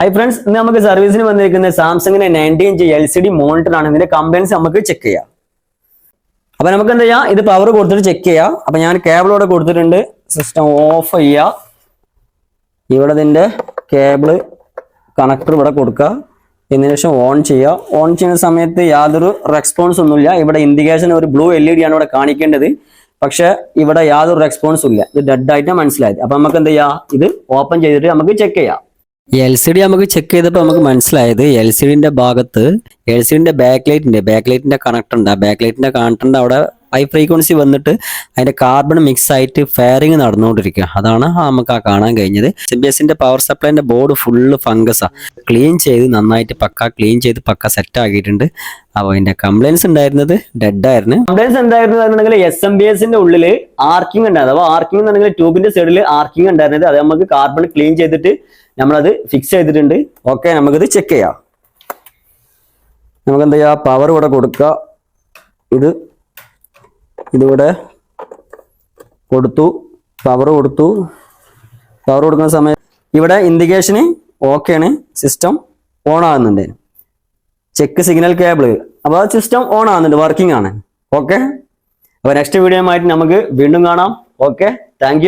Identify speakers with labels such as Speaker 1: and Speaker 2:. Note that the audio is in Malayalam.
Speaker 1: ഹൈ ഫ്രണ്ട്സ് ഇന്ന് നമുക്ക് സർവീസിന് വന്നിരിക്കുന്ന സാംസങ്ങിന്റെ ninety inch L C D monitor ആണ്. ഇതിന്റെ കംപ്ലൈൻസ് നമുക്ക് ചെക്ക് ചെയ്യാം. അപ്പൊ നമുക്ക് എന്താ ചെയ്യാം? ഇത് പവർ കൊടുത്തിട്ട് ചെക്ക് ചെയ്യാം. അപ്പൊ ഞാൻ കേബിളോടെ കൊടുത്തിട്ടുണ്ട്. സിസ്റ്റം ഓഫ് ചെയ്യുക ഇവിടെ ഇതിന്റെ കേബിൾ കണക്ടർ ഇവിടെ കൊടുക്കുക. എന്നതിന് ശേഷം ഓൺ ചെയ്യുക ഓൺ ചെയ്യുന്ന സമയത്ത് യാതൊരു റെസ്പോൺസ് ഒന്നുമില്ല. ഇവിടെ ഇൻഡിക്കേഷൻ ഒരു ബ്ലൂ എൽ ഇ ഡി ആണ് ഇവിടെ കാണിക്കേണ്ടത്. പക്ഷെ ഇവിടെ യാതൊരു റെസ്പോൺസും ഇല്ല. ഇത് ഡെഡ് ആയിട്ട് മനസ്സിലായത്. അപ്പൊ നമുക്ക് എന്ത് ചെയ്യാം? ഇത് ഓപ്പൺ ചെയ്തിട്ട് നമുക്ക് ചെക്ക് ചെയ്യാം. എൽ സി ഡി നമുക്ക് ചെക്ക് ചെയ്തപ്പോൾ നമുക്ക് മനസ്സിലായത് എൽ സി ഡിന്റെ ഭാഗത്ത് എൽ സി ഡിന്റെ ബാക്ക് ലൈറ്റിന്റെ ബാക്ക് ലൈറ്റിന്റെ കണക്ടർ ഉണ്ട്. ആ ബാക്ക് ലൈറ്റിന്റെ ഉണ്ട് അവിടെ ഹൈ ഫ്രീക്വൻസി വന്നിട്ട് അതിന്റെ കാർബൺ മിക്സ് ആയിട്ട് ഫയറിങ് നടന്നുകൊണ്ടിരിക്കുക. അതാണ് ആ നമുക്ക് ആ കാണാൻ കഴിഞ്ഞത്. എം ബി പവർ സപ്ലൈന്റെ ബോർഡ് ഫുള്ള് ഫംഗസാ ക്ലീൻ ചെയ്ത് നന്നായിട്ട് പക്ക ക്ലീൻ ചെയ്ത് പക്ക സെറ്റ് ആക്കിയിട്ടുണ്ട്. അപ്പോൾ അതിന്റെ കംപ്ലൈൻസ് ഉണ്ടായിരുന്നത് ഡെഡ് ആയിരുന്നു. കംപ്ലൈൻസ് എന്തായിരുന്നു എസ് എം ബി എസിന്റെ ഉള്ളിൽ ആർക്കിംഗ് ഉണ്ടായിരുന്നു. അപ്പോൾ ആർക്കിംഗ് എന്നുണ്ടെങ്കിൽ ട്യൂബിന്റെ സൈഡിൽ ആർക്കിംഗ് ഉണ്ടായിരുന്നത്. അത് നമുക്ക് കാർബൺ ക്ലീൻ ചെയ്തിട്ട് നമ്മളത് ഫിക്സ് ചെയ്തിട്ടുണ്ട്. ഓക്കെ നമുക്കിത് ചെക്ക് ചെയ്യാം. നമുക്ക് എന്താ ചെയ്യാ? പവർ ഇവിടെ കൊടുക്കുക. ഇത് ഇതിവിടെ കൊടുത്തു പവർ കൊടുത്തു. പവർ കൊടുക്കുന്ന സമയത്ത് ഇവിടെ ഇൻഡിക്കേഷന് ആണ് സിസ്റ്റം ഓൺ ആകുന്നുണ്ട്. ചെക്ക് സിഗ്നൽ കേബിൾ അപ്പോൾ സിസ്റ്റം ഓൺ ആകുന്നുണ്ട് വർക്കിംഗ് ആണ്. ഓക്കെ അപ്പോൾ നെക്സ്റ്റ് വീഡിയോ ആയിട്ട് നമുക്ക് വീണ്ടും കാണാം. Okay thank